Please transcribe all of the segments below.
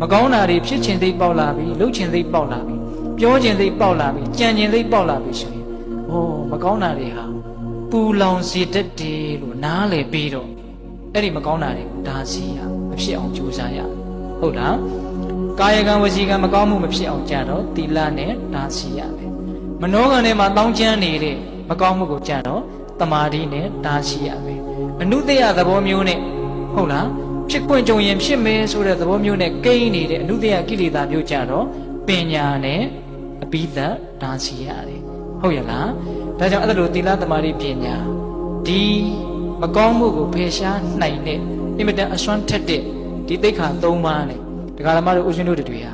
မကောင်းတာတွေဖြစ်ခြင်းသိပေါက်လာပြီလှုပ်ခြင်းသိပေါက်လာပြီပြောခြင်းသိပေါက်လာပြီကြံခြင်းသိပေါက်လာပြီဆိုရင်ဟောမကောင်းတာတွေဟာပူလောင်စေတတ်တယ်လို့နားလည်ပြီးတော့အဲ့ဒီမကောင်းတာတွေကိုဒါစီရမဖြစ်အောင်ကြိုးစားရဟုတ်လားကာယကံဝစီကံမကောင်းမှုမဖြစ်အောင်ကြတော့သီလနဲ့ဒါစီရမယ်မနောကံထဲမှာတောင်းကျမ်းနေတဲ့မကောင်းမှုကိုကြတော့တမာတိနဲ့ဒါစီရမယ်အနုတ္တယသဘောမျိုးနဲ့ဟုတ်လား ဖြစ်ခွင့်ကြုံရင်ဖြစ်မယ်ဆိုတဲ့သဘောမျိုးနဲ့ကိန်းနေတဲ့အနုတ္တယကိလေသာမျိုးကြတော့ပညာနဲ့အပိသက်ဒါစီရတယ်ဟုတ်ရလားဒါကြောင့်အဲ့ဒါလိုသီလသမာဓိပညာဒီမကောင်းမှုကိုဖယ်ရှားနိုင်တဲ့အင်မတန်အစွမ်းထက်တဲ့ဒီသိက္ခာ၃ပါးနဲ့ဒကာဓမ္မတို့ဦးဇင်းတို့တွေဟာ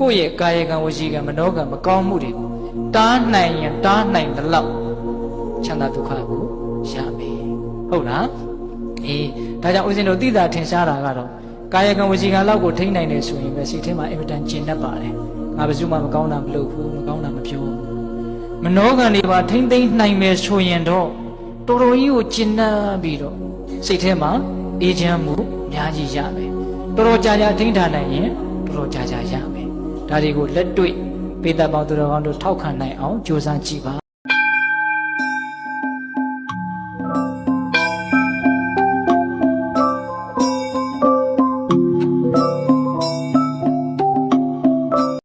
ကိုယ့်ရဲ့ကာယကံဝစီကံမနောကံမကောင်းမှုတွေကိုတားနိုင်ရင်တားနိုင်တဲ့လောက်ချမ်းသာဒုက္ခကိုရမယ်ဟုတ်လားအေး ဒါကြောင့်ဦးဇင်းတို့သိတာထင်ရှားတာကတော့ကာယကံဝစီကံလောက်ကိုထိန်းနိုင်တယ်ဆိုရင်ပဲစိတ်ထဲမှာအင်မတန်ကျဉ်တတ်ပါတယ်ငါဘယ်သူမှမကောင်းတာမလုပ်ဘူးမကောင်းတာမပြောဘူးမနောကံတွေပါထိမ့်သိမ့်နိုင်မယ်ဆိုရင်တော့တော်တော်ကြီးကိုကျဉ်တတ်ပြီးတော့စိတ်ထဲမှာအေးချမ်းမှုအများကြီးရမယ်တော်တော်ကြာကြာထိန်းထားနိုင်ရင်တော်တော်ကြာကြာရမယ်ဒါတွေကိုလက်တွေ့ပေတပေါင်းသူတော်ကောင်းတို့ထောက်ခံနိုင်အောင်ကြိုးစားကြည့်ပါ